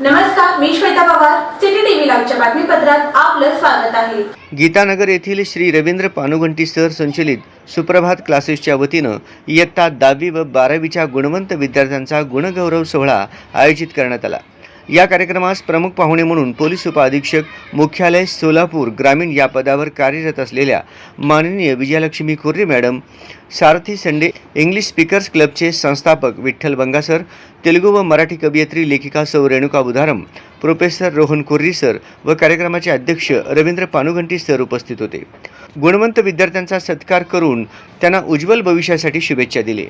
नमस्कार मी Shweta Pawar City TV लाईव्हच्या बातमीपत्रात आपलं स्वागत आहे. गीतानगर येथील श्री रवींद्र पानुगंटी सर संचलित सुप्रभात क्लासेसच्या वतीनं इयत्ता दहावी व बारावीच्या गुणवंत विद्यार्थ्यांचा गुणगौरव सोहळा आयोजित करण्यात आला. या कार्यक्रमास प्रमुख पाहुणे म्हणून पोलीस उपअधीक्षक मुख्यालय सोलापूर ग्रामीण या पदावर कार्यरत असलेल्या माननीय Vijayalakshmi Khurre madam Sarathi Sunday English speakers क्लबचे संस्थापक विठ्ठल बंगासर तेलुगू व मराठी कवयित्री लेखिका सौ रेणुका बुधारम प्रोफेसर रोहन कुर्री सर व कार्यक्रमाचे अध्यक्ष रवींद्र पानुगंटी सर उपस्थित होते. गुणवंत विद्यार्थ्यांचा सत्कार करून त्यांना उज्ज्वल भविष्यासाठी शुभेच्छा दिले.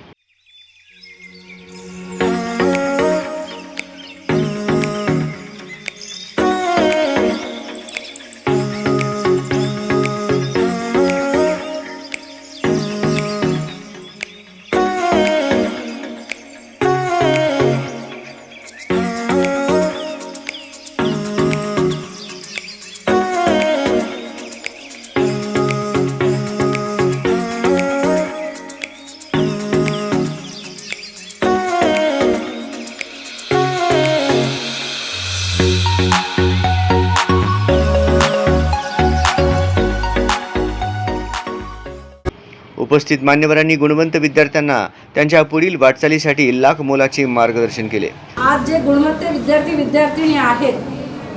उपस्थित मान्यवरांनी गुणवंत विद्यार्थ्यांना त्यांच्या पुढील वाटचालीसाठी लाख मोलाचे मार्गदर्शन केले. आज जे गुणवत्ते विद्यार्थी विद्यार्थिनी आहेत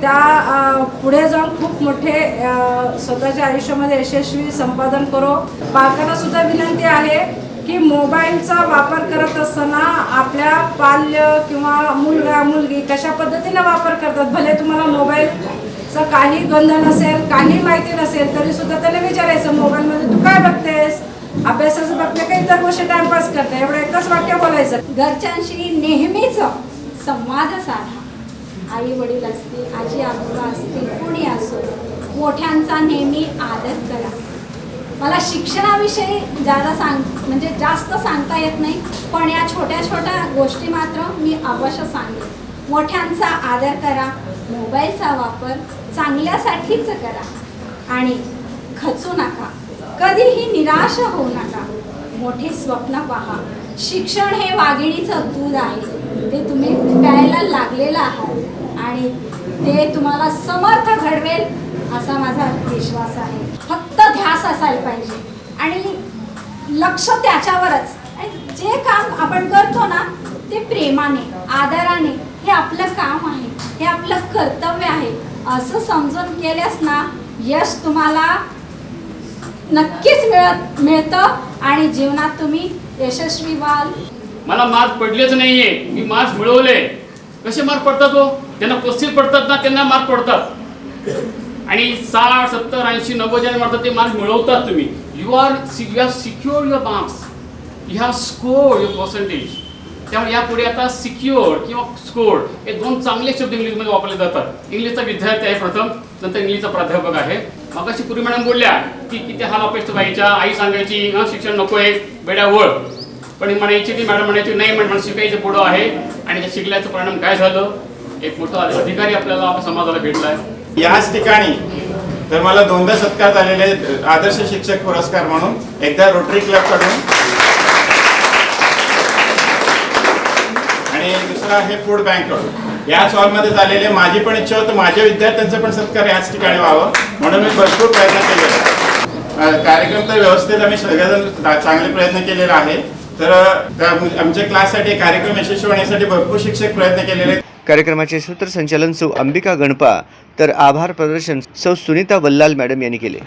त्या पुढे जाऊन खूप मोठे स्वतःच्या आयुष्यामध्ये यशस्वी संपादन करो. पालकांना सुद्धा विनंती आहे की मोबाईलचा वापर करत असताना आपल्या पाल्य किंवा मुलगा मुलगी कशा पद्धतीने वापर करतात? भले तुम्हाला मोबाईलचा काही गंध नसेल काही माहिती नसेल तरी सुद्धा त्याला विचारायचं मोबाईलमध्ये तू काय बघतेस? अभ्यासाचं बघते काही इतर गोष्टी टाइमपास करते एवढं एकच वाक्य बोलायचं. घरच्यांशी नेहमीच संवाद साधा. आई वडील असतील आजी आजोबा असतील कोणी असो मोठ्यांचा नेहमी आदर करा. मला शिक्षणाविषयी ज्यादा सांग म्हणजे जास्त सांगता येत नाही पण या छोट्या छोट्या गोष्टी मात्र मी अवश्य सांगेन. मोठ्यांचा आदर करा मोबाईलचा वापर चांगल्यासाठीच करा आणि खचू नका. कधीही निराश होऊ नका. मोठे स्वप्न पहा. शिक्षण हे वाघिणीचं दूध आहे. ते तुम्ही प्यायला लागलेलं आहात. आणि ते तुम्हाला समर्थ घडवेल असा माझा विश्वास आहे. फक्त ध्यास असायला पाहिजे. आणि लक्ष त्याच्यावरच. आणि जे काम आपण करतो ना ते प्रेमाने आदराने हे आपलं काम आहे. हे आपलं कर्तव्य आहे. असं समजून केल्यास ना यश तुम्हाला नक्कीच मिळत मिळतं. आणि जीवनात तुम्ही यशस्वी व्हाल. मला मार्क पडलेच नाहीये. मी मार्क्स मिळवले. कसे मार्क पडतात हो? त्यांना पस्तीस पडतात ना त्यांना मार्क पडतात. आणि साठ सत्तर ऐंशी नव्वद ज्यांना मारतात ते मार्क्स मिळवतात तुम्ही. You are you have secure your marks you have score your percentage त्यामुळे यापुढे आता सिक्युअर किंवा स्कोर हे दोन चांगले शब्द इंग्लिशमध्ये वापरले जातात. इंग्लिशचा विद्यार्थी आहे प्रथम. नंतर इंग्लिशचा प्राध्यापक आहे. मगाशी पूर्वी मॅडम बोलल्या की किती हाल अपेक्षा व्हायच्या आई सांगायची शिक्षण नको आहे बेड्या वळ पण म्हणायची ती मॅडम म्हणायची नाही म्हण शिकायचं पुढं आहे. आणि त्या शिकल्याचं परिणाम काय झालं? एक मोठा अधिकारी आपल्याला समाजाला भेटला आहे याच ठिकाणी तर मला दोनदा सत्कार झालेले आहेत, आदर्श शिक्षक पुरस्कार म्हणून एकदा रोटरी क्लबकडून. आणि दुसरा आहे फूड बँककडून. याच हॉलमध्ये झालेले माझी पण इच्छा होतं माझ्या विद्यार्थ्यांचा पण सत्कार याच ठिकाणी व्हावं म्हणून मी भरपूर प्रयत्न केले कार्यक्रम तर व्यवस्थित आम्ही सगळेजण चांगले प्रयत्न केलेला आहे तर आमच्या क्लाससाठी कार्यक्रम यशस्वी होण्यासाठी भरपूर शिक्षक प्रयत्न केलेले आहेत. कार्यक्रमाचे सूत्रसंचालन सौ अंबिका गणपा तर आभार प्रदर्शन सौ सुनीता वल्लाल मॅडम यांनी केले.